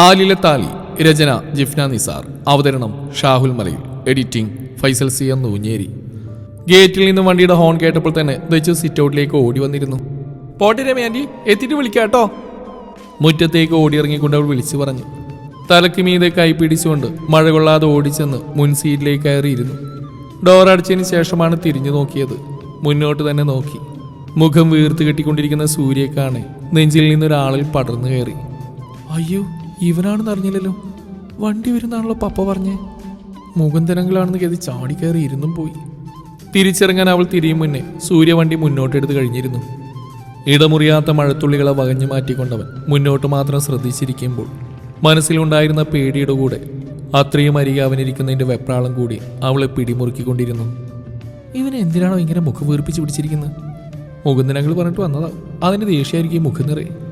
ആലിലെ രചന ജിഫ്ന നിസാർ. അവതരണം Shahul Malayil. Editing Faisal C M Noonjeri. ഗേറ്റിൽ നിന്ന് വണ്ടിയുടെ ഹോൺ കേട്ടപ്പോൾ തന്നെ ദച്ചു സിറ്റ് ഔട്ടിലേക്ക് ഓടി വന്നിരുന്നു. പോട്ടെ രമയാന്റി എത്തിയിട്ട് വിളിക്കാട്ടോ മുറ്റത്തേക്ക് ഓടിയിറങ്ങിക്കൊണ്ട് അവൾ വിളിച്ചു പറഞ്ഞു. തലക്ക് മീതെ കൈ പിടിച്ചുകൊണ്ട് മഴ കൊള്ളാതെ ഓടിച്ചെന്ന് മുൻ സീറ്റിലേക്ക് കയറിയിരുന്നു. ഡോർ അടച്ചതിന് ശേഷമാണ് തിരിഞ്ഞു നോക്കിയത്. മുന്നോട്ട് തന്നെ നോക്കി. മുഖം വീർത്ത് കെട്ടിക്കൊണ്ടിരിക്കുന്ന സൂര്യക്കാണെ നെഞ്ചിൽ നിന്നൊരാളിൽ പടർന്നു കയറി. അയ്യോ ഇവനാണെന്ന് അറിഞ്ഞില്ലല്ലോ വണ്ടി വരുന്നാണല്ലോ പപ്പ പറഞ്ഞേ. മുഖന്തരങ്ങളാണെന്ന് കരുതി ചാടിക്കയറി ഇരുന്നും പോയി. തിരിച്ചിറങ്ങാൻ അവൾ തിരിയും മുന്നേ സൂര്യവണ്ടി മുന്നോട്ടെടുത്ത് കഴിഞ്ഞിരുന്നു. ഇടമുറിയാത്ത മഴത്തുള്ളികളെ വകഞ്ഞു മാറ്റിക്കൊണ്ടവൻ മുന്നോട്ട് മാത്രം ശ്രദ്ധിച്ചിരിക്കുമ്പോൾ മനസ്സിലുണ്ടായിരുന്ന പേടിയുടെ കൂടെ അത്രയും അരികെ അവനിരിക്കുന്നതിന്റെ വെപ്രാളം കൂടി അവളെ പിടിമുറുക്കിക്കൊണ്ടിരുന്നു. ഇവൻ എന്തിനാണോ ഇങ്ങനെ മുഖം വീർപ്പിച്ച് പിടിച്ചിരിക്കുന്നത്? മുകുന്ദനങ്ങൾ പറഞ്ഞിട്ട് വന്നതാ. അതിന് ദേഷ്യായിരിക്കും മുഖം നിറയെ.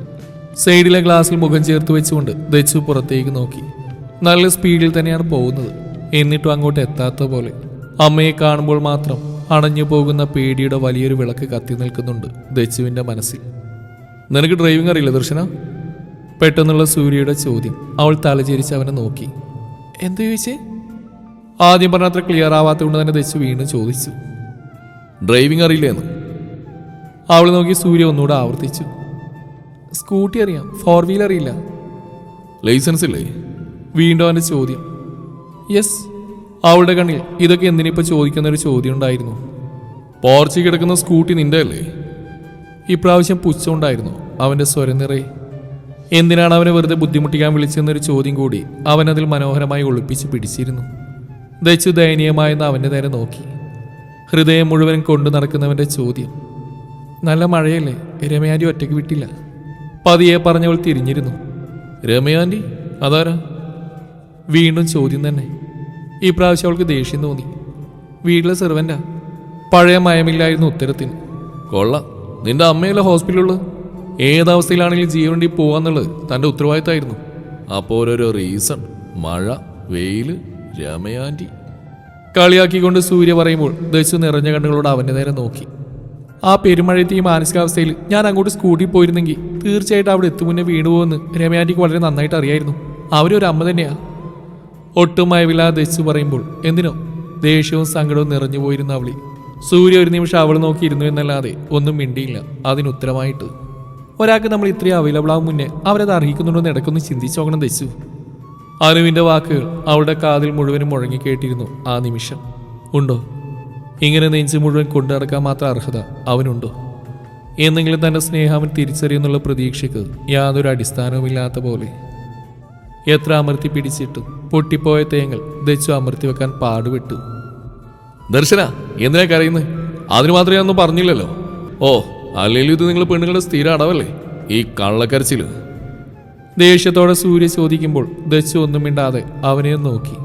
സൈഡിലെ ഗ്ലാസ്സിൽ മുഖം ചേർത്ത് വെച്ചുകൊണ്ട് ദച്ചു പുറത്തേക്ക് നോക്കി. നല്ല സ്പീഡിൽ തന്നെയാണ് പോകുന്നത്. എന്നിട്ടും അങ്ങോട്ട് എത്താത്ത പോലെ. അമ്മയെ കാണുമ്പോൾ മാത്രം അണഞ്ഞു പോകുന്ന പേടിയുടെ വലിയൊരു വിളക്ക് കത്തി നിൽക്കുന്നുണ്ട് ദച്ചുവിന്റെ മനസ്സിൽ. നിനക്ക് ഡ്രൈവിംഗ് അറിയില്ല ദർശന? പെട്ടെന്നുള്ള സൂര്യയുടെ ചോദ്യം. അവൾ തലചേരിച്ച് അവനെ നോക്കി. എന്തു ചോദിച്ചേ? ആദ്യം പറഞ്ഞ അത്ര ക്ലിയർ ആവാത്തതുകൊണ്ട് തന്നെ ദച്ചു വീണ്ടും ചോദിച്ചു. ഡ്രൈവിംഗ് അറിയില്ലേന്ന്? അവൾ നോക്കി സൂര്യ ഒന്നുകൂടെ ആവർത്തിച്ചു. സ്കൂട്ടി അറിയാം. ഫോർ വീലർ അറിയില്ല. ലൈസൻസ് ഇല്ലേ? വീണ്ടും അവന്റെ ചോദ്യം. യെസ് അവളുടെ കണ്ണിൽ ഇതൊക്കെ എന്തിനിപ്പോൾ ചോദിക്കുന്ന ഒരു ചോദ്യം ഉണ്ടായിരുന്നു. പോർച്ചി കിടക്കുന്ന സ്കൂട്ടി നിന്റെ അല്ലേ? ഇപ്രാവശ്യം പുച്ഛമുണ്ടായിരുന്നു അവന്റെ സ്വരം നിറയെ. എന്തിനാണ് അവനെ വെറുതെ ബുദ്ധിമുട്ടിക്കാൻ വിളിച്ചെന്നൊരു ചോദ്യം കൂടി അവൻ അതിൽ മനോഹരമായി ഒളിപ്പിച്ച് പിടിച്ചിരുന്നു. ദച്ചു ദയനീയമായെന്ന് അവന്റെ നേരെ നോക്കി. ഹൃദയം മുഴുവൻ കൊണ്ടു നടക്കുന്നവന്റെ ചോദ്യം. നല്ല മഴയല്ലേ? രമയാരി ഒറ്റയ്ക്ക് വിട്ടില്ല. പതിയെ പറഞ്ഞവൾ തിരിഞ്ഞിരുന്നു. രമയാന്റി അതാരാ? വീണ്ടും ചോദ്യം തന്നെ. ഈ പ്രാവശ്യം അവൾക്ക് ദേഷ്യം തോന്നി. വീട്ടിലെ സെർവന്റാ പഴയ മയമില്ലായിരുന്നു ഉത്തരത്തിന്. കൊള്ള. നിന്റെ അമ്മയല്ല ഹോസ്പിറ്റലുള്ളത് ഏതവസ്ഥയിലാണെങ്കിലും ജീവണ്ടി പോവാന്നുള്ളത് തന്റെ ഉത്തരവാദിത്തമായിരുന്നു. അപ്പോൾ ഓരോരോ റീസൺ. മഴ വെയിൽ രമയാന്റി കളിയാക്കിക്കൊണ്ട് സൂര്യ പറയുമ്പോൾ ദശു നിറഞ്ഞ കണ്ണുകളോട് അവന്റെ നേരെ നോക്കി. ആ പെരുമഴയത്തെ ഈ മാനസികാവസ്ഥയിൽ ഞാൻ അങ്ങോട്ട് സ്കൂട്ടിൽ പോയിരുന്നെങ്കിൽ തീർച്ചയായിട്ടും അവിടെ എത്തും മുന്നേ വീണു പോകുമെന്ന് രമയാന്റിക്ക് വളരെ നന്നായിട്ട് അറിയായിരുന്നു. അവരൊരു അമ്മ തന്നെയാ. ഒട്ടും മയവില്ലാതെ ദശിച്ചു പറയുമ്പോൾ എന്തിനോ ദേഷ്യവും സങ്കടവും നിറഞ്ഞു പോയിരുന്ന അവളി. സൂര്യ ഒരു നിമിഷം അവൾ നോക്കിയിരുന്നു എന്നല്ലാതെ ഒന്നും മിണ്ടിയില്ല. അതിന് ഉത്തരമായിട്ട് ഒരാൾക്ക് നമ്മൾ ഇത്രയും അവൈലബിൾ ആകും മുന്നേ അവരത് അർഹിക്കുന്നുണ്ടോ എന്ന് ഇടയ്ക്കൊന്ന് ചിന്തിച്ചു നോക്കണം ദശു അനുവിന്റെ വാക്കുകൾ അവളുടെ കാതിൽ മുഴുവനും മുഴങ്ങി കേട്ടിരുന്നു ആ നിമിഷം. ഉണ്ടോ? ഇങ്ങനെ നെഞ്ചു മുഴുവൻ കൊണ്ടു നടക്കാൻ മാത്രം അർഹത അവനുണ്ടോ? എന്നെങ്കിലും തന്റെ സ്നേഹം അവൻ തിരിച്ചറിയുന്നുള്ള പ്രതീക്ഷയ്ക്ക് യാതൊരു അടിസ്ഥാനവുമില്ലാത്ത പോലെ. എത്ര അമർത്തി പിടിച്ചിട്ടും പൊട്ടിപ്പോയ തേങ്ങൽ ദച്ചു അമർത്തി വെക്കാൻ പാടുപെട്ടു. ദർശന എന്തിനാ കരയുന്നത് അതിന് മാത്രമേ ഒന്നും പറഞ്ഞില്ലല്ലോ. ഓ അല്ലെങ്കിൽ ഇത് നിങ്ങൾ പെണ്ണുങ്ങളുടെ സ്ഥിര അടവല്ലേ? ഈ കള്ളക്കരച്ചിൽ ദേഷ്യത്തോടെ സൂര്യ ചോദിക്കുമ്പോൾ ദച്ചു ഒന്നും മിണ്ടാതെ അവനെ നോക്കി.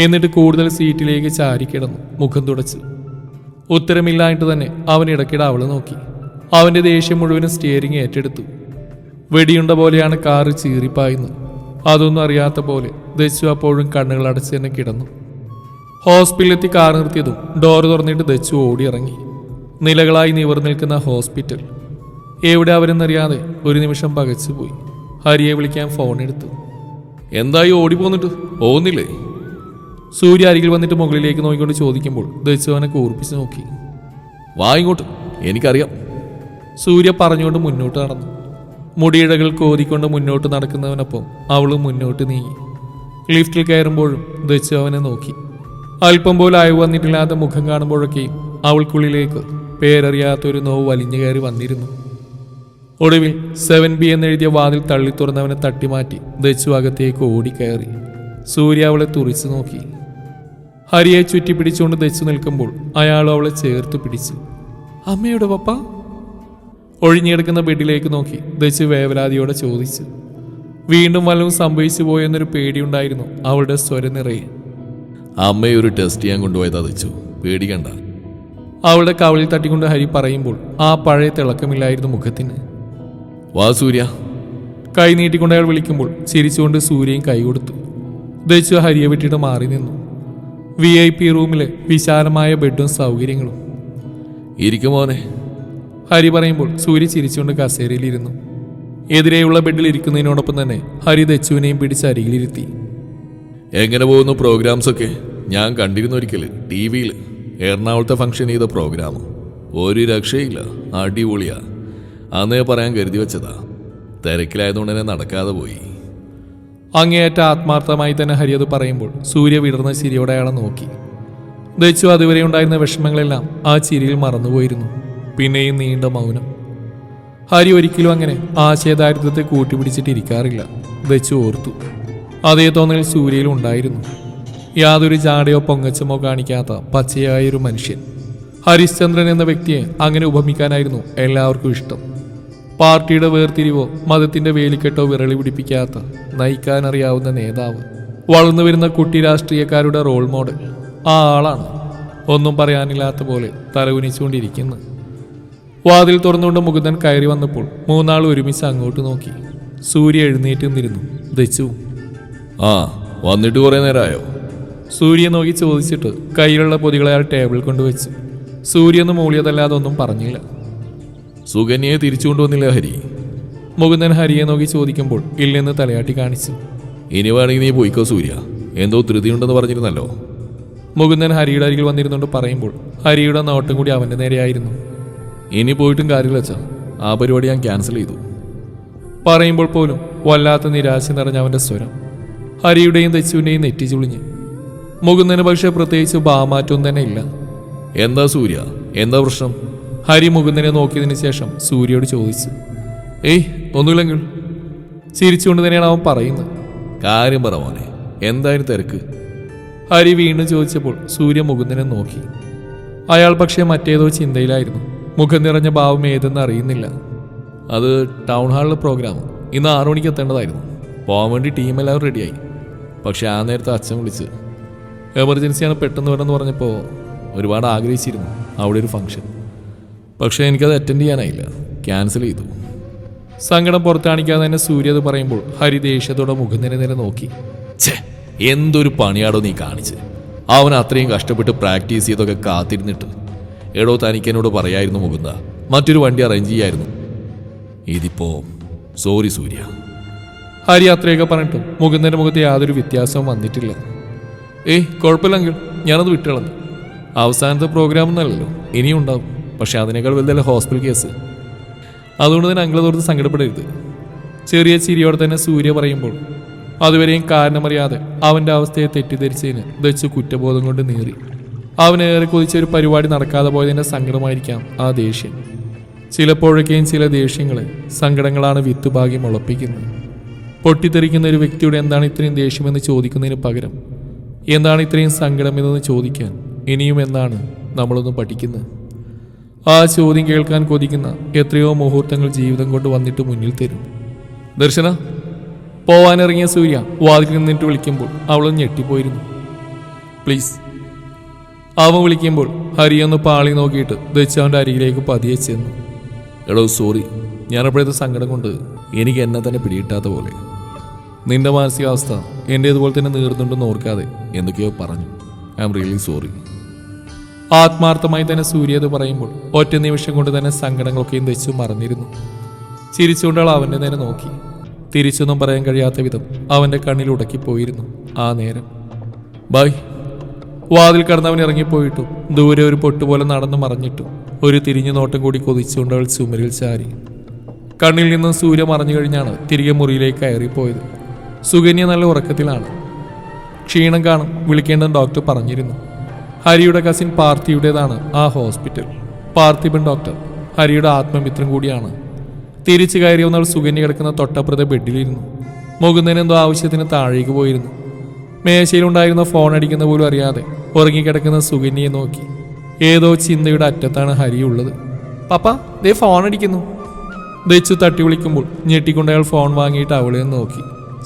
എന്നിട്ട് കൂടുതൽ സീറ്റിലേക്ക് ചാരിക്കിടന്നു മുഖം തുടച്ചു. ഉത്തരമില്ലായിട്ട് തന്നെ അവൻ ഇടയ്ക്കിടെ അവൾ നോക്കി. അവന്റെ ദേഷ്യം മുഴുവനും സ്റ്റിയറിംഗ് ഏറ്റെടുത്തു. വെടിയുണ്ട പോലെയാണ് കാറ് ചീറിപ്പായുന്നത്. അതൊന്നും അറിയാത്ത പോലെ ദച്ചു അപ്പോഴും കണ്ണുകൾ അടച്ച് തന്നെ കിടന്നു. ഹോസ്പിറ്റലിലെത്തി കാർ നിർത്തിയതും ഡോർ തുറന്നിട്ട് ദച്ചു ഓടിയിറങ്ങി. നിലകളായി നിവർ നിൽക്കുന്ന ഹോസ്പിറ്റൽ. എവിടെ അവരെന്നറിയാതെ ഒരു നിമിഷം പകച്ചുപോയി. ഹരിയെ വിളിക്കാൻ ഫോൺ എടുത്തു. എന്തായി ഓടി പോന്നിട്ട് പോകുന്നില്ലേ? സൂര്യ അരികിൽ വന്നിട്ട് മുകളിലേക്ക് നോക്കിക്കൊണ്ട് ചോദിക്കുമ്പോൾ ദശവനെ കൂർപ്പിച്ച് നോക്കി. വാ ഇങ്ങോട്ട്. എനിക്കറിയാം. സൂര്യ പറഞ്ഞുകൊണ്ട് മുന്നോട്ട് നടന്നു. മുടിയിഴകൾ കോതിക്കൊണ്ട് മുന്നോട്ട് നടക്കുന്നവനൊപ്പം അവളും മുന്നോട്ട് നീങ്ങി. ലിഫ്റ്റിൽ കയറുമ്പോഴും ദച്ചു അവനെ നോക്കി. അല്പം പോലും അയവ് വന്നിട്ടില്ലാത്ത മുഖം കാണുമ്പോഴൊക്കെ അവൾക്കുള്ളിലേക്ക് പേരറിയാത്തൊരു നോവ് വലിഞ്ഞു കയറി വന്നിരുന്നു. ഒടുവിൽ സെവൻ ബി എന്നെഴുതിയ വാതിൽ തള്ളി തുറന്നവനെ തട്ടിമാറ്റി ദച്ചു അകത്തേക്ക് ഓടിക്കയറി. സൂര്യ അവളെ തുറിച്ചു നോക്കി. ഹരിയെ ചുറ്റി പിടിച്ചുകൊണ്ട് ദച്ചു നിൽക്കുമ്പോൾ അയാൾ അവളെ ചേർത്ത് പിടിച്ചു. അമ്മയുടെ പപ്പ? ഒഴിഞ്ഞിടക്കുന്ന ബെഡിലേക്ക് നോക്കി ദച്ചു വേവലാതിയോടെ ചോദിച്ചു. വീണ്ടും വല്ലതും സംഭവിച്ചു പോയെന്നൊരു പേടിയുണ്ടായിരുന്നു അവളുടെ സ്വരം നിറയെ അമ്മയെ ഒരു ടെസ്റ്റ് ചെയ്യാൻ കൊണ്ടുപോയതാ പേടി പേടിക്കണ്ട അവളുടെ കവളിൽ തട്ടിക്കൊണ്ട് ഹരി പറയുമ്പോൾ ആ പഴയ തിളക്കമില്ലായിരുന്നു മുഖത്തിന്. വാ സൂര്യ. കൈ നീട്ടിക്കൊണ്ട് അയാൾ വിളിക്കുമ്പോൾ ചിരിച്ചുകൊണ്ട് സൂര്യയും കൈ കൊടുത്തു. ദച്ചു ഹരിയെ വിട്ടിട്ട് മാറി നിന്നു. വി ഐ പി റൂമിലെ വിശാലമായ ബെഡും സൗകര്യങ്ങളും. ഇരിക്കുമോനെ ഹരി പറയുമ്പോൾ സൂര്യ ചിരിച്ചുകൊണ്ട് കസേരയിലിരുന്നു. എതിരെയുള്ള ബെഡിൽ ഇരിക്കുന്നതിനോടൊപ്പം തന്നെ ഹരി ദച്ചുവിനെയും പിടിച്ച് അരികിലിരുത്തി. എങ്ങനെ പോകുന്നു പ്രോഗ്രാംസ് ഒക്കെ ഞാൻ കണ്ടിരുന്നു ഒരിക്കൽ ടി വിയിൽ എറണാകുളത്തെ ഫംഗ്ഷൻ ചെയ്ത പ്രോഗ്രാം ഒരു രക്ഷയില്ല അടിപൊളിയാ. അന്നേ പറയാൻ കരുതി വെച്ചതാ. തിരക്കിലായതുകൊണ്ട് തന്നെ നടക്കാതെ പോയി. അങ്ങേയറ്റ ആത്മാർത്ഥമായി തന്നെ ഹരി അത് പറയുമ്പോൾ സൂര്യ വിടർന്ന ചിരിയോടെ അയാളെ നോക്കി. ദച്ചു അതുവരെ ഉണ്ടായിരുന്ന വിഷമങ്ങളെല്ലാം ആ ചിരിയിൽ മറന്നുപോയിരുന്നു. പിന്നെയും നീണ്ട മൗനം. ഹരി ഒരിക്കലും അങ്ങനെ ആശയദാരിദ്ര്യത്തെ കൂട്ടിപ്പിടിച്ചിട്ടിരിക്കാറില്ല ദച്ചു ഓർത്തു. അതേ തോന്നൽ സൂര്യയിൽ ഉണ്ടായിരുന്നു. യാതൊരു ചാടയോ പൊങ്ങച്ചമോ കാണിക്കാത്ത പച്ചയായൊരു മനുഷ്യൻ. ഹരിശ്ചന്ദ്രൻ എന്ന വ്യക്തിയെ അങ്ങനെ ഉപമിക്കാനായിരുന്നു എല്ലാവർക്കും ഇഷ്ടം. പാർട്ടിയുടെ വേർതിരിവോ മതത്തിന്റെ വേലിക്കെട്ടോ വിരളി പിടിപ്പിക്കാത്ത നയിക്കാനറിയാവുന്ന നേതാവ്. വളർന്നു വരുന്ന കുട്ടി രാഷ്ട്രീയക്കാരുടെ റോൾ മോഡൽ ആ ആളാണ്. ഒന്നും പറയാനില്ലാത്ത പോലെ തലകുനിച്ചുകൊണ്ടിരിക്കുന്നു. വാതിൽ തുറന്നുകൊണ്ട് മുകുന്ദൻ കയറി വന്നപ്പോൾ മൂന്നാൾ ഒരുമിച്ച് അങ്ങോട്ട് നോക്കി. സൂര്യ എഴുന്നേറ്റ് നിന്നിരുന്നു. ദച്ചു. ആ വന്നിട്ട് കുറേ നേരമായോ സൂര്യ നോക്കി ചോദിച്ചിട്ട് കയ്യിലുള്ള പൊതികളെ അയാൾ ടേബിൾ കൊണ്ടുവച്ചു. സൂര്യ ഒന്നും മൂളിയതല്ലാതെ ഒന്നും പറഞ്ഞില്ല. സുകന്യയെ തിരിച്ചു കൊണ്ടുവന്നില്ല ഹരി. മുകുന്ദൻ ഹരിയെ നോക്കി ചോദിക്കുമ്പോൾ ഇല്ലെന്ന് തലയാട്ടി കാണിച്ചു. ഇനി വേണമെങ്കിൽ നീ പോയിക്കോ സൂര്യ. എന്തോ ധൃതിയുണ്ടെന്ന് പറഞ്ഞിരുന്നല്ലോ. മുകുന്ദൻ ഹരിയുടെ അരികിൽ വന്നിരുന്നുകൊണ്ട് പറയുമ്പോൾ ഹരിയുടെ നോട്ടം കൂടി അവന്റെ നേരെയായിരുന്നു. ഇനി പോയിട്ടും കാര്യമില്ല അച്ഛാ. ആ പരിപാടി ഞാൻ ക്യാൻസൽ ചെയ്തു. പറയുമ്പോൾ പോലും വല്ലാത്ത നിരാശ നിറഞ്ഞ അവന്റെ സ്വരം ഹരിയുടെയും ദച്ചുവിന്റെയും നെറ്റി ചുളിഞ്ഞ്. മുകുന്ദന് പക്ഷേ പ്രത്യേകിച്ച് ഭാമാറ്റവും തന്നെ ഇല്ല. എന്താ സൂര്യ? എന്താ പ്രശ്നം? ഹരി മുകുന്ദനെ നോക്കിയതിന് ശേഷം സൂര്യയോട് ചോദിച്ചു ഏയ് ഒന്നുമില്ലെങ്കിൽ ചിരിച്ചുകൊണ്ട് തന്നെയാണ് അവൻ പറയുന്നത്. കാര്യം പറ മോനെ എന്തായാലും തിരക്ക്. ഹരി വീണ്ടും ചോദിച്ചപ്പോൾ സൂര്യ മുകുന്ദനെ നോക്കി. അയാൾ പക്ഷേ മറ്റേതോ ചിന്തയിലായിരുന്നു. മുഖം നിറഞ്ഞ ഭാവം ഏതെന്ന് അറിയുന്നില്ല. അത് ടൗൺ ഹാളിലെ പ്രോഗ്രാം. ഇന്ന് ആറു മണിക്ക് എത്തേണ്ടതായിരുന്നു. പോകാൻ വേണ്ടി ടീം എല്ലാവരും റെഡിയായി. പക്ഷേ ആ നേരത്തെ അച്ഛൻ വിളിച്ച് എമർജൻസിയാണ് പെട്ടെന്ന് വരണമെന്ന് പറഞ്ഞപ്പോൾ ഒരുപാട് ആഗ്രഹിച്ചിരുന്നു. അവിടെ ഒരു ഫംഗ്ഷൻ. പക്ഷേ എനിക്കത് അറ്റൻഡ് ചെയ്യാനായില്ല. ക്യാൻസൽ ചെയ്തു. സങ്കടം പുറത്താണിക്കാതെ തന്നെ സൂര്യ അത് പറയുമ്പോൾ ഹരി ദേഷ്യത്തോടെ മുഖം നോക്കി. ഛേ എന്തൊരു പണിയാടോ നീ കാണിച്ച്. അവൻ അത്രയും കഷ്ടപ്പെട്ട് പ്രാക്ടീസ് ചെയ്തൊക്കെ കാത്തിരുന്നിട്ട്. എടോ തനിക്ക് എന്നോട് പറയായിരുന്നു മുകുന്ദ. മറ്റൊരു വണ്ടി അറേഞ്ച് ചെയ്യായിരുന്നു. ഇതിപ്പോ സോറി സൂര്യ. ഹരി അത്രയൊക്കെ പറഞ്ഞിട്ടും മുകുന്ദന്റെ മുഖത്ത് യാതൊരു വ്യത്യാസവും വന്നിട്ടില്ല. ഏയ് കുഴപ്പമില്ലെങ്കിൽ ഞാനത് വിട്ടുകളഞ്ഞു അവസാനത്തെ പ്രോഗ്രാം എന്നല്ലല്ലോ ഇനിയും ഉണ്ടാവും. പക്ഷെ അതിനേക്കാൾ വലുതല്ല ഹോസ്പിറ്റൽ കേസ്? അതുകൊണ്ട് തന്നെ അങ്കിളതോർത്ത് സങ്കടപ്പെടരുത്. ചെറിയ ചിരിയോടെ തന്നെ സൂര്യ പറയുമ്പോൾ അതുവരെയും കാരണമറിയാതെ അവന്റെ അവസ്ഥയെ തെറ്റിദ്ധരിച്ചതിന് ദച്ചു കുറ്റബോധം കൊണ്ട് നേറി. അവനേറെ കൊതിച്ച ഒരു പരിപാടി നടക്കാതെ പോയതിന്റെ സങ്കടമായിരിക്കാം ആ ദേഷ്യം. ചിലപ്പോഴൊക്കെയും ചില ദേഷ്യങ്ങളെ സങ്കടങ്ങളാണ് വിത്തുഭാഗ്യം മുളപ്പിക്കുന്നത് പൊട്ടിത്തെറിക്കുന്ന ഒരു വ്യക്തിയുടെ എന്താണ് ഇത്രയും ദേഷ്യമെന്ന് ചോദിക്കുന്നതിന് പകരം എന്താണ് ഇത്രയും സങ്കടമെന്ന് ചോദിക്കാൻ ഇനിയും എന്നാണ് നമ്മളൊന്ന് പഠിക്കുന്നത്? ആ ചോദ്യം കേൾക്കാൻ കൊതിക്കുന്ന എത്രയോ മുഹൂർത്തങ്ങൾ ജീവിതം കൊണ്ട് വന്നിട്ട് മുന്നിൽ തരും. ദർശന പോവാനിറങ്ങിയ സൂര്യ വാതിൽ നിന്നിട്ട് വിളിക്കുമ്പോൾ അവൾ ഞെട്ടിപ്പോയിരുന്നു. പ്ലീസ്. അവൻ വിളിക്കുമ്പോൾ ഹരിയൊന്ന് പാളി നോക്കിയിട്ട് ദച്ചാവിന്റെ അരികിലേക്ക് പതിയെ ചെന്നു. എടോ സോറി. ഞാനപ്പോഴത്തെ സങ്കടം കൊണ്ട് എനിക്ക് എന്നെ തന്നെ പിടികിട്ടാത്ത പോലെ. നിന്റെ മാനസികാവസ്ഥ എന്റേതുപോലെ തന്നെ നീർന്നുണ്ടെന്ന് ഓർക്കാതെ എന്തൊക്കെയോ പറഞ്ഞു. I am really sorry. ആത്മാർത്ഥമായി തന്നെ സൂര്യ അത് പറയുമ്പോൾ ഒറ്റ നിമിഷം കൊണ്ട് തന്നെ സങ്കടങ്ങളൊക്കെയും തെച്ചു മറന്നിരുന്നു. ചിരിച്ചുകൊണ്ട് അവന്റെ നേരെ നോക്കി. തിരിച്ചൊന്നും പറയാൻ കഴിയാത്ത വിധം അവന്റെ കണ്ണിൽ ഉടക്കിപ്പോയിരുന്നു ആ നേരം. ബൈ വാതിൽ കടന്നവൻ ഇറങ്ങിപ്പോയിട്ടും. ദൂരെ ഒരു പൊട്ടുപോലെ നടന്നു മറഞ്ഞിട്ടും. ഒരു തിരിഞ്ഞു നോട്ടം കൂടി കൊതിച്ചുകൊണ്ട് അവൾ ചുമരിൽ ചാരി. കണ്ണിൽ നിന്നും സൂര്യ മറഞ്ഞു കഴിഞ്ഞാണ് തിരികെ മുറിയിലേക്ക് കയറിപ്പോയത്. സുകന്യ നല്ല ഉറക്കത്തിലാണ്. ക്ഷീണം കാണും വിളിക്കേണ്ടെന്ന് ഡോക്ടർ പറഞ്ഞിരുന്നു. ഹരിയുടെ കസിൻ പാർത്ഥിയുടേതാണ് ആ ഹോസ്പിറ്റൽ പാർത്ഥിബൻ ഡോക്ടർ ഹരിയുടെ ആത്മമിത്രം കൂടിയാണ്. തിരിച്ചു കയറി വന്നവൾ സുകന്യ കിടക്കുന്ന തൊട്ടപ്പുറത്തെ ബെഡിലിരുന്നു മുകുന്ദൻ എന്തോ ആവശ്യത്തിന് താഴേക്ക് പോയിരുന്നു. മേശയിലുണ്ടായിരുന്ന ഫോൺ അടിക്കുന്ന പോലും അറിയാതെ ഉറങ്ങിക്കിടക്കുന്ന സുകന്യയെ നോക്കി. ഏതോ ചിന്തയുടെ അറ്റത്താണ് ഹരി ഉള്ളത്. പപ്പ ദേ ഫോൺ അടിക്കുന്നു. ദച്ചു തട്ടി വിളിക്കുമ്പോൾ ഞെട്ടിക്കൊണ്ട് അയാൾ ഫോൺ വാങ്ങിയിട്ട് അവളെ നോക്കി.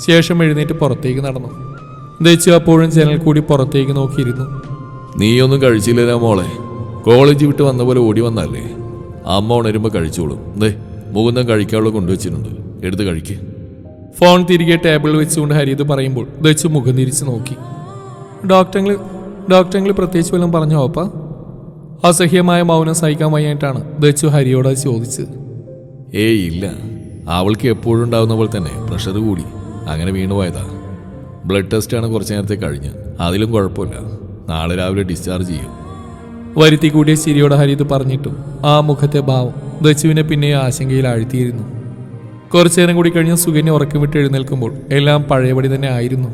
ശേഷം എഴുന്നേറ്റ് പുറത്തേക്ക് നടന്നു. ദച്ചു അപ്പോഴും ജനൽ കൂടി പുറത്തേക്ക് നോക്കിയിരുന്നു. നീയൊന്നും കഴിച്ചില്ലല്ലോ മോളെ. കോളേജ് വിട്ട് വന്ന പോലെ ഓടി വന്നല്ലേ? അമ്മ ഉണരുമ്പോൾ കഴിച്ചോളും. ദേ മുകുന്ദം കഴിക്കാനുള്ള കൊണ്ടുവച്ചിട്ടുണ്ട്. എടുത്ത് കഴിക്ക്. ഫോൺ തിരികെ ടേബിളിൽ വെച്ചുകൊണ്ട് ഹരി ഇത് പറയുമ്പോൾ ദച്ചു മുഖം തിരിച്ച് നോക്കി. ഡോക്ടറെ ഡോക്ടറിങ്ങൾ പ്രത്യേകിച്ച് വല്ലതും പറഞ്ഞോ അപ്പ? അസഹ്യമായ മൗനം സഹിക്കാൻ വയ്യായിട്ടാണ് ദച്ചു ഹരിയോട് ചോദിച്ചത്. ഏയ് ഇല്ല. അവൾക്ക് എപ്പോഴും ഉണ്ടാവുന്ന പോലെ തന്നെ പ്രഷർ കൂടി. അങ്ങനെ വീണുപോയതാ ബ്ലഡ് ടെസ്റ്റാണ് കുറച്ച് നേരത്തെ കഴിഞ്ഞ്. അതിലും കുഴപ്പമില്ല. നാളെ രാവിലെ ഡിസ്ചാർജ് ചെയ്യും. വരുത്തി കൂടിയ ചിരിയോടെ ഹരി ഇത് പറഞ്ഞിട്ടും ആ മുഖത്തെ ഭാവം ദച്ചുവിനെ പിന്നെ ആശങ്കയിൽ ആഴ്ത്തിയിരുന്നു. കുറച്ചു നേരം കൂടി കഴിഞ്ഞ് സുകന്യ ഉറക്കം വിട്ട് എഴുന്നേൽക്കുമ്പോൾ എല്ലാം പഴയപടി തന്നെ ആയിരുന്നു.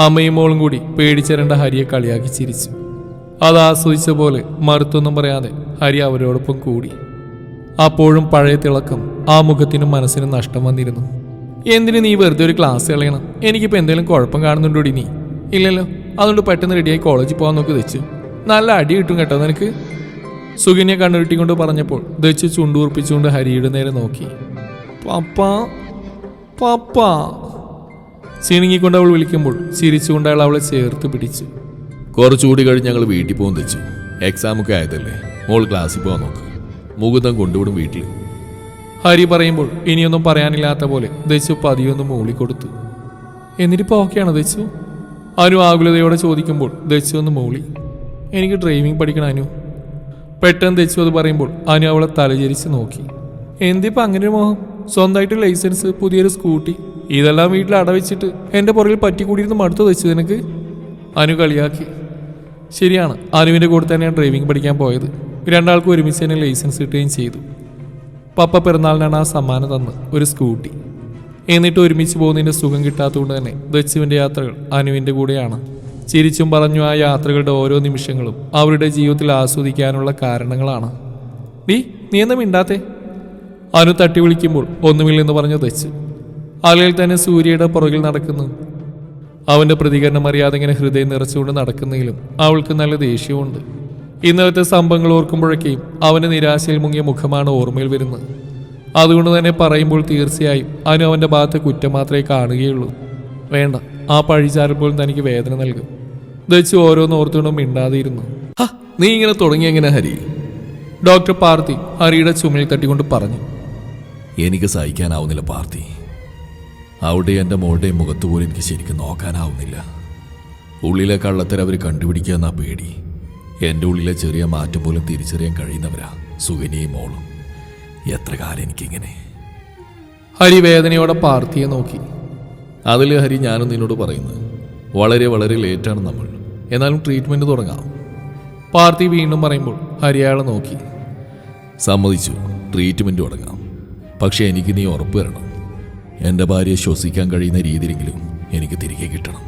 അമ്മയും മോളും കൂടി പേടിച്ചരണ്ട ഹരിയെ കളിയാക്കി ചിരിച്ചു. അത് ആസ്വദിച്ച പോലെ മറുത്തൊന്നും പറയാതെ ഹരി അവരോടൊപ്പം കൂടി. അപ്പോഴും പഴയ തിളക്കം ആ മുഖത്തിനും മനസ്സിനും നഷ്ടം വന്നിരുന്നു. എന്തിനു നീ വെറുതെ ഒരു ക്ലാസ് കളയണം എനിക്കിപ്പോൾ എന്തെങ്കിലും കുഴപ്പം കാണുന്നുണ്ടോടി നീ? ഇല്ലല്ലോ. അതുകൊണ്ട് പെട്ടെന്ന് റെഡിയായി കോളേജിൽ പോകാൻ നോക്കി ദച്ചു. നല്ല അടി കിട്ടും കേട്ടോ നിനക്ക്. സുകന്യ കണ്ണുരുട്ടിക്കൊണ്ട് പറഞ്ഞപ്പോൾ ദച്ചു ചുണ്ടുറപ്പിച്ചുകൊണ്ട് ഹരിയുടെ നേരെ നോക്കി. പപ്പ പപ്പ. ചിണുങ്ങിക്കൊണ്ട് അവൾ വിളിക്കുമ്പോൾ ചിരിച്ചുകൊണ്ട് അയാൾ അവളെ ചേർത്ത് പിടിച്ചു. കുറച്ചുകൂടി കഴിഞ്ഞ് ഞങ്ങൾ വീട്ടിൽ പോകും തെച്ചു എക്സാമൊക്കെ ആയതല്ലേ? മോൾ ക്ലാസ്സിൽ പോകാൻ നോക്ക്. മുകുന്ദം കൊണ്ടുവിടും വീട്ടിൽ. ഹരി പറയുമ്പോൾ ഇനിയൊന്നും പറയാനില്ലാത്ത പോലെ ദച്ചു പതിയൊന്ന് മൂളിക്കൊടുത്തു. എന്നിട്ടിപ്പോൾ ഓക്കെയാണോ ദച്ചു? അനു ആകുലതയോടെ ചോദിക്കുമ്പോൾ ദച്ചു ഒന്ന് മൂളി. എനിക്ക് ഡ്രൈവിംഗ് പഠിക്കണം അനു. പെട്ടെന്ന് ദച്ചു അത് പറയുമ്പോൾ അനു അവളെ തലചരിച്ച് നോക്കി. എന്തിപ്പോൾ അങ്ങനെ മോഹം? സ്വന്തമായിട്ട് ലൈസൻസ് പുതിയൊരു സ്കൂട്ടി ഇതെല്ലാം വീട്ടിൽ അടവെച്ചിട്ട് എന്റെ പുറകിൽ പറ്റിക്കൂടിയിരുന്ന് മടുത്തു വെച്ചു നിനക്ക്? അനു കളിയാക്കി. ശരിയാണ് അനുവിന്റെ കൂടെ തന്നെയാണ് ഡ്രൈവിംഗ് പഠിക്കാൻ പോയത്. രണ്ടാൾക്കും ഒരുമിച്ച് തന്നെ ലൈസൻസ് കിട്ടുകയും ചെയ്തു. പപ്പ പിറന്നാളിനാണ് ആ സമ്മാനം തന്ന് ഒരു സ്കൂട്ടി. എന്നിട്ട് ഒരുമിച്ച് പോകുന്നതിന്റെ സുഖം കിട്ടാത്തതുകൊണ്ട് തന്നെ ദച്ചുവിന്റെ യാത്രകൾ അനുവിന്റെ കൂടെയാണ്. ചിരിച്ചും പറഞ്ഞു ആ യാത്രകളുടെ ഓരോ നിമിഷങ്ങളും അവരുടെ ജീവിതത്തിൽ ആസ്വദിക്കാനുള്ള കാരണങ്ങളാണ്. നീ നീ എന്താ മിണ്ടാത്തെ? അനു തട്ടി വിളിക്കുമ്പോൾ ഒന്നുമില്ലെന്ന് പറഞ്ഞു ദച്ച് അലയിൽ തന്നെ സൂര്യയുടെ പുറകിൽ നടക്കുന്നു. അവന്റെ പ്രതികരണം അറിയാതെ ഇങ്ങനെ ഹൃദയം നിറച്ചുകൊണ്ട് നടക്കുന്നതിലും അവൾക്ക് നല്ല ദേഷ്യമുണ്ട് ഇന്നലത്തെ സംഭവങ്ങൾ ഓർക്കുമ്പോഴൊക്കെയും അവന്റെ നിരാശയിൽ മുങ്ങിയ മുഖമാണ് ഓർമ്മയിൽ വരുന്നത്. അതുകൊണ്ട് തന്നെ പറയുമ്പോൾ തീർച്ചയായും അനു അവന്റെ ഭാഗത്തെ കുറ്റം മാത്രമേ കാണുകയുള്ളൂ. വേണ്ട ആ പഴിചാരുമ്പോൾ തനിക്ക് വേദന നൽകും. ദച്ചു ഓരോന്ന് ഓർത്തുകൊണ്ടും മിണ്ടാതിരുന്നു. നീ ഇങ്ങനെ തുടങ്ങി എങ്ങനെ ഹരി? ഡോക്ടർ പാർത്തി ഹരിയുടെ ചുമലിൽ തട്ടിക്കൊണ്ട് പറഞ്ഞു. എനിക്ക് സഹിക്കാനാവുന്നില്ല പാർത്തി അവിടെ എന്റെ മോളുടെയും മുഖത്ത് പോലും എനിക്ക് ശരിക്കും നോക്കാനാവുന്നില്ല. ഉള്ളിലെ കള്ളത്തരം അവർ കണ്ടുപിടിക്കുക എന്നാ പേടി. എന്റെ ഉള്ളിലെ ചെറിയ മാറ്റം പോലും തിരിച്ചറിയാൻ കഴിയുന്നവരാ സുഗനിയും മോളും. എത്ര കാലം എനിക്കിങ്ങനെ? ഹരി വേദനയോടെ പാർത്തിയെ നോക്കി. അതിൽ ഹരി ഞാനും നിന്നോട് പറയുന്നത് വളരെ വളരെ ലേറ്റാണ് നമ്മൾ. എന്നാലും ട്രീറ്റ്മെന്റ് തുടങ്ങാം. പാർത്തി വീണ്ടും പറയുമ്പോൾ ഹരി അയാളെ നോക്കി. സമ്മതിച്ചു ട്രീറ്റ്മെന്റ് തുടങ്ങാം. പക്ഷേ എനിക്ക് നീ ഉറപ്പ് തരണം. എന്റെ ഭാര്യയെ ശ്വസിക്കാൻ കഴിയുന്ന രീതിയിലെങ്കിലും എനിക്ക് തിരികെ കിട്ടണം.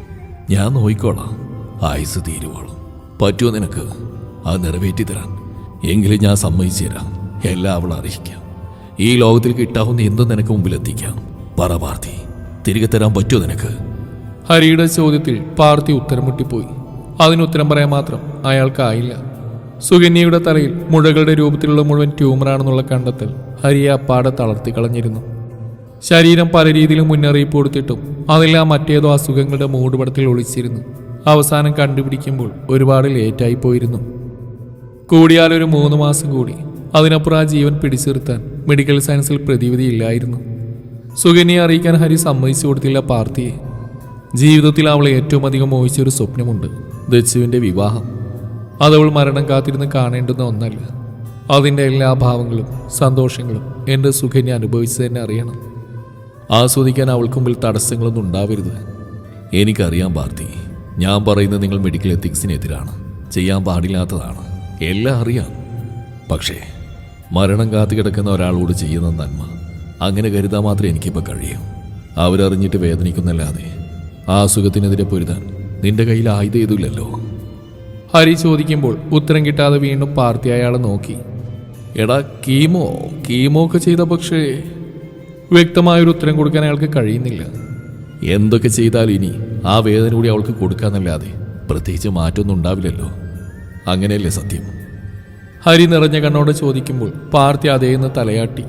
ഞാൻ നോയിക്കോളാം. ആയുസ് തീരുവോളും. പറ്റുമോ നിനക്ക്? അത് നിറവേറ്റി തരാൻ എങ്കിലും ഞാൻ സമ്മതിച്ചു തരാം. എല്ലാം അവൾ അറിയിക്കാം. ഈ ലോകത്തിൽ കിട്ടാവുന്ന എന്തും നിനക്ക് മുമ്പിൽ എത്തിക്കാം പറ പാർത്ഥി തിരികെ തരാൻ പറ്റുമോ നിനക്ക്? ഹരിയുടെ ചോദ്യത്തിൽ പാർത്ഥി ഉത്തരം മുട്ടിപ്പോയി അതിന് ഉത്തരം പറയാൻ മാത്രം അയാൾക്കായില്ല. സുകന്യയുടെ തലയിൽ മുഴകളുടെ രൂപത്തിലുള്ള മുഴുവൻ ട്യൂമറാണെന്നുള്ള കണ്ടെത്തൽ ഹരിയെ അപ്പാടെ തളർത്തി കളഞ്ഞിരുന്നു. ശരീരം പല രീതിയിലും മുന്നറിയിപ്പ് കൊടുത്തിട്ടും അതെല്ലാം മറ്റേതോ അസുഖങ്ങളുടെ മൂടുപടത്തിൽ ഒളിച്ചിരുന്നു. അവസാനം കണ്ടുപിടിക്കുമ്പോൾ ഒരുപാട് ലേറ്റായി പോയിരുന്നു. കൂടിയാലൊരു മൂന്ന് മാസം കൂടി. അതിനപ്പുറം ആ ജീവൻ പിടിച്ചിർത്താൻ മെഡിക്കൽ സയൻസിൽ പ്രതിവിധിയില്ലായിരുന്നു സുഗന്യെ അറിയിക്കാൻ ഹരി സമ്മതിച്ചു കൊടുത്തില്ല പാർത്ഥിയെ. ജീവിതത്തിൽ അവളെ ഏറ്റവും അധികം മോഹിച്ച ഒരു സ്വപ്നമുണ്ട് ദച്ചുവിന്റെ വിവാഹം. അതവൾ മരണം കാത്തിരുന്ന് കാണേണ്ടുന്ന ഒന്നല്ല. അതിന്റെ എല്ലാ ഭാവങ്ങളും സന്തോഷങ്ങളും എന്റെ സുഖന്യ അനുഭവിച്ചു തന്നെ അറിയണം. ആസ്വദിക്കാൻ അവൾക്ക് മുമ്പിൽ തടസ്സങ്ങളൊന്നും ഉണ്ടാവരുത്. എനിക്കറിയാം പാർത്തി ഞാൻ പറയുന്നത് നിങ്ങൾ മെഡിക്കൽ എത്തിക്സിനെതിരാണ് ചെയ്യാൻ പാടില്ലാത്തതാണ്. എല്ലാം അറിയാം. പക്ഷേ മരണം കാത്തു കിടക്കുന്ന ഒരാളോട് ചെയ്യുന്ന നന്മ. അങ്ങനെ കരുതാൻ മാത്രമേ എനിക്കിപ്പോൾ കഴിയൂ. അവരറിഞ്ഞിട്ട് വേദനിക്കുന്നല്ലാതെ. ആ അസുഖത്തിനെതിരെ പൊരുതാൻ നിന്റെ കയ്യിൽ ആയുധം ഏതുമില്ലല്ലോ. ഹരി ചോദിക്കുമ്പോൾ ഉത്തരം കിട്ടാതെ വീണ്ടും പാർത്തി അയാളെ നോക്കി. എടാ കീമോ കീമോ ഒക്കെ ചെയ്ത പക്ഷേ വ്യക്തമായൊരു ഉത്തരം കൊടുക്കാൻ അയാൾക്ക് കഴിയുന്നില്ല. എന്തൊക്കെ ചെയ്താൽ ഇനി ആ വേദന കൂടി അവൾക്ക് കൊടുക്കാന്നല്ലാതെ പ്രത്യേകിച്ച് മാറ്റമൊന്നും ഉണ്ടാവില്ലല്ലോ. അങ്ങനെയല്ലേ സത്യം? ഹരി നിറഞ്ഞ കണ്ണോടെ ചോദിക്കുമ്പോൾ പാർത്തി അതേന്ന് തലയാട്ടി.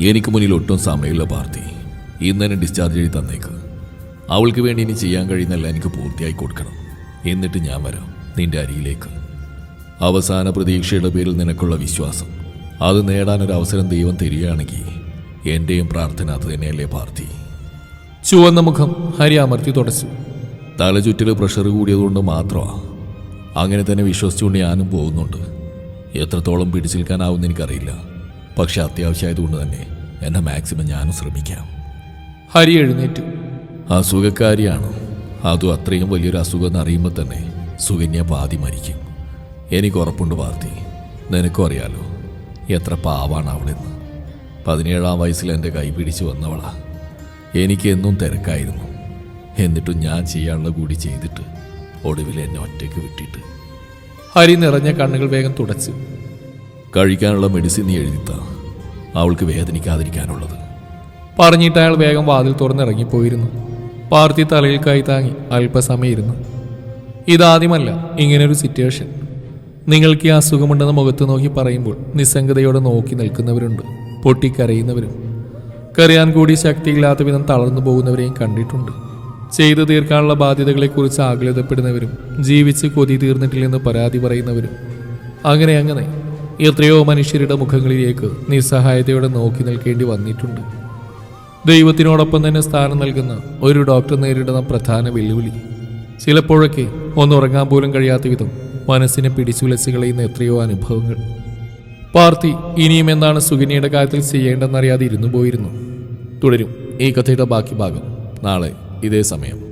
എനിക്ക് മുന്നിൽ ഒട്ടും സമയമില്ല പാർത്തി. ഇന്ന് തന്നെ ഡിസ്ചാർജ് ചെയ്ത് തന്നേക്ക്. അവൾക്ക് വേണ്ടി ഇനി ചെയ്യാൻ കഴിയുന്നല്ല എനിക്ക് പൂർത്തിയായി കൊടുക്കണം. എന്നിട്ട് ഞാൻ വരാം നിന്റെ അരിയിലേക്ക് അവസാന പ്രതീക്ഷയുടെ പേരിൽ നിനക്കുള്ള വിശ്വാസം. അത് നേടാനൊരു അവസരം ദൈവം തരികയാണെങ്കിൽ എന്റെയും പ്രാർത്ഥന അത് തന്നെയല്ലേ പാർത്തി. ചുവന്ന മുഖം ഹരി അമർത്തി തുടച്ചു. തലചുറ്റിൽ പ്രഷർ കൂടിയതുകൊണ്ട് മാത്രമാണ് അങ്ങനെ തന്നെ വിശ്വസിച്ചുകൊണ്ട് ഞാനും പോകുന്നുണ്ട്. എത്രത്തോളം പിടിച്ചു നിൽക്കാനാവുമെന്ന് എനിക്കറിയില്ല. പക്ഷെ അത്യാവശ്യമായതുകൊണ്ട് തന്നെ എന്നെ മാക്സിമം ഞാനും ശ്രമിക്കാം. ഹരി എഴുന്നേറ്റു. അസുഖക്കാരിയാണ് അതും അത്രയും വലിയൊരു അസുഖം എന്നറിയുമ്പോൾ തന്നെ സുകന്യ പാതി മരിക്കും. എനിക്ക് ഉറപ്പുണ്ട് പാർത്തി നിനക്കും അറിയാലോ എത്ര പാവാണ് അവളെന്ന്. പതിനേഴാം വയസ്സിൽ എന്റെ കൈ പിടിച്ചു വന്നവളാ. എനിക്ക് എന്നും തിരക്കായിരുന്നു. എന്നിട്ടും ഞാൻ ചെയ്യാനുള്ള കൂടി ചെയ്തിട്ട് ഒടുവിൽ എന്നെ ഒറ്റയ്ക്ക് വിട്ടിട്ട്. ഹരി നിറഞ്ഞ കണ്ണുകൾ വേഗം തുടച്ചു. കഴിക്കാനുള്ള മെഡിസിൻ നീ എഴുതിത്താ. അവൾക്ക് വേദനിക്കാതിരിക്കാനുള്ളത്. പറഞ്ഞിട്ട് അയാൾ വേഗം വാതിൽ തുറന്നിറങ്ങിപ്പോയിരുന്നു പാർത്തി തലയിൽ കൈ താങ്ങി അല്പസമയം ഇരുന്നു ഇതാദ്യമല്ല ഇങ്ങനൊരു സിറ്റുവേഷൻ നിങ്ങൾക്ക് ഈ അസുഖമുണ്ടെന്ന് മുഖത്ത് നോക്കി പറയുമ്പോൾ നിസ്സംഗതയോടെ നോക്കി നിൽക്കുന്നവരുണ്ട് പൊട്ടിക്കരയുന്നവരും. കരയാൻ കൂടി ശക്തിയില്ലാത്ത വിധം തളർന്നു പോകുന്നവരെയും കണ്ടിട്ടുണ്ട്. ചെയ്തു തീർക്കാനുള്ള ബാധ്യതകളെക്കുറിച്ച് ആകുലതപ്പെടുന്നവരും ജീവിച്ച് കൊതി തീർന്നിട്ടില്ലെന്ന് പരാതി പറയുന്നവരും. അങ്ങനെ അങ്ങനെ എത്രയോ മനുഷ്യരുടെ മുഖങ്ങളിലേക്ക് നിസ്സഹായതയോടെ നോക്കി നിൽക്കേണ്ടി വന്നിട്ടുണ്ട്. ദൈവത്തിനോടൊപ്പം തന്നെ സ്ഥാനം നൽകുന്ന ഒരു ഡോക്ടർ നേരിടുന്ന പ്രധാന വെല്ലുവിളി. ചിലപ്പോഴൊക്കെ ഒന്നുറങ്ങാൻ പോലും കഴിയാത്ത വിധം മനസ്സിനെ പിടിച്ചുലച്ച് കളയുന്ന എത്രയോ അനുഭവങ്ങൾ. പാർത്തി ഇനിയും എന്താണ് സുഗിനിയുടെ കാര്യത്തിൽ ചെയ്യേണ്ടെന്നറിയാതെ ഇരുന്നു പോയിരുന്നു. തുടരും ഈ കഥയുടെ ബാക്കി ഭാഗം നാളെ. ഇതേ സമയം.